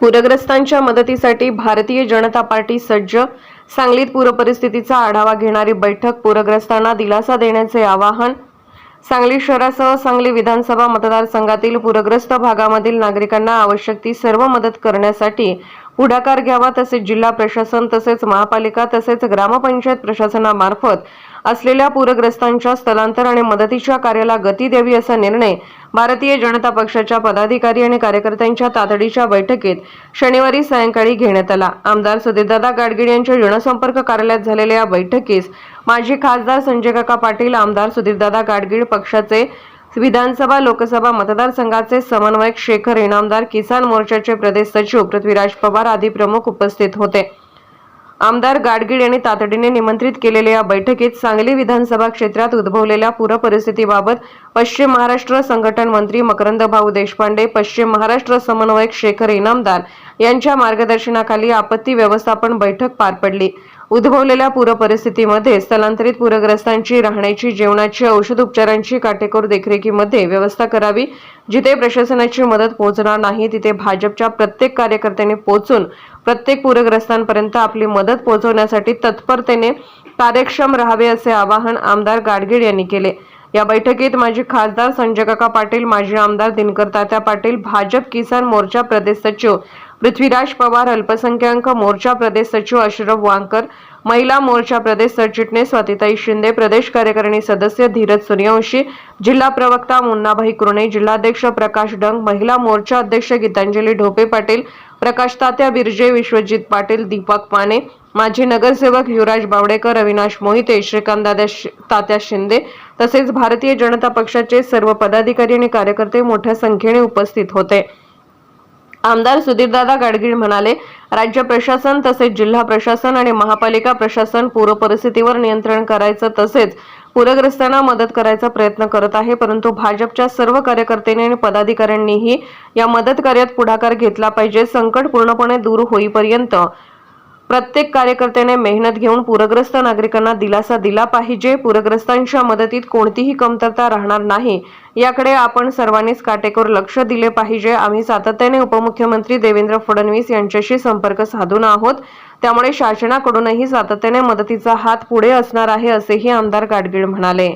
पूरग्रस्तांच्या मदतीसाठी भारतीय जनता पार्टी सज्ज. सांगलीत पूरपरिस्थितीचा आढावा घेणारी बैठक पूरग्रस्तांना दिलासा देण्याचे आवाहन. सांगली शहरासह सांगली विधानसभा मतदारसंघातील पूरग्रस्त भागामधील नागरिकांना आवश्यक ती सर्व मदत करण्यासाठी पुढाकार घ्यावा तसेच जिल्हा प्रशासन तसेच महापालिका तसेच ग्रामपंचायत प्रशासनामार्फत असलेल्या पूरग्रस्तांच्या स्थलांतर आणि मदतीच्या कार्याला गती द्यावी असा निर्णय भारतीय जनता पक्षाच्या पदाधिकारी आणि कार्यकर्त्यांच्या तातडीच्या बैठकीत शनिवारी सायंकाळी घेण्यात आला. आमदार सुधीरदादा गाडगीळ यांच्या जनसंपर्क कार्यालयात झालेल्या या बैठकीस माजी खासदार संजय काका पाटील आमदार सुधीरदादा गाडगीळ पक्षाचे विधानसभा लोकसभा मतदारसंघाचे समन्वयक शेखर इनामदार किसान मोर्चाचे प्रदेश सचिव पृथ्वीराज पवार आदी प्रमुख उपस्थित होते. आमदार गाडगीळ यांनी तातडीने निमंत्रित केलेल्या या बैठकीत सांगली विधानसभा क्षेत्रात उद्भवलेल्या पूरपरिस्थितीबाबत पश्चिम महाराष्ट्र संघटन मंत्री मकरंद भाऊ देशपांडे पश्चिम महाराष्ट्र समन्वयक शेखर इनामदार यांच्या मार्गदर्शनाखाली आपत्ती व्यवस्थापन बैठक पार पडली. उद्भवलेल्या पूर परिस्थितीमध्ये स्थलांतरित पूरग्रस्तांची राहण्याची जेवणाची औषध उपचारांची काटेकोर देखरेखीमध्ये व्यवस्था करावी जिथे प्रशासनाची मदत पोहोचणार नाही तिथे भाजपच्या प्रत्येक कार्यकर्त्यांनी पोहोचून प्रत्येक पूरग्रस्तांपर्यंत आपली मदत पोहोचवण्यासाठी तत्परतेने कार्यक्षम राहावे असे आवाहन आमदार गाडगीळ यांनी केले. या बैठकीत माजी खासदार संजय काका पाटील माजी आमदार दिनकर तात्या पाटील भाजप किसान मोर्चा प्रदेश सचिव पृथ्वीराज पवार अल्पसंख्याक मोर्चा प्रदेश सचिव अशरफ वांकर महिला मोर्चा प्रदेश सरचिटणीस स्वातिताई शिंदे प्रदेश कार्यकारिणी सदस्य धीरज सूर्यवंशी जिल्हा प्रवक्ता मुन्नाभाई कुरणे जिल्हाध्यक्ष प्रकाश डंग महिला मोर्चा अध्यक्ष गीतांजली ढोपे पाटील प्रकाश तात्या बिर्जे विश्वजित पाटील दीपक पाने माजी नगरसेवक युवराज बावडेकर अविनाश मोहिते श्रीकांतदादा शि- तात्या शिंदे तसेच भारतीय जनता पक्षाचे सर्व पदाधिकारी आणि कार्यकर्ते मोठ्या संख्येने उपस्थित होते. आमदार सुधीरदादा गाडगीळ म्हणाले राज्य प्रशासन तसेच जिल्हा प्रशासन आणि महापालिका प्रशासन पूरपरिस्थितीवर नियंत्रण करायचं तसेच पूरग्रस्तांना मदत करायचा प्रयत्न करत आहे परंतु भाजपच्या सर्व कार्यकर्त्यांनी आणि पदाधिकाऱ्यांनीही या मदत कार्यात पुढाकार घेतला पाहिजे. संकट पूर्णपणे दूर होईपर्यंत प्रत्येक कार्यकर्त्याने मेहनत घेऊन पूरग्रस्त नागरिकांना दिलासा दिला पाहिजे. पूरग्रस्तांच्या मदतीत कोणतीही कमतरता राहणार नाही. याकडे आपण सर्वांनीच काटेकोर लक्ष दिले पाहिजे. आम्ही सातत्याने उपमुख्यमंत्री देवेंद्र फडणवीस यांच्याशी संपर्क साधून आहोत. त्यामुळे शासनाकडूनही सातत्याने मदतीचा हात पुढे असणार आहे असेही आमदार गाडगीळ म्हणाले.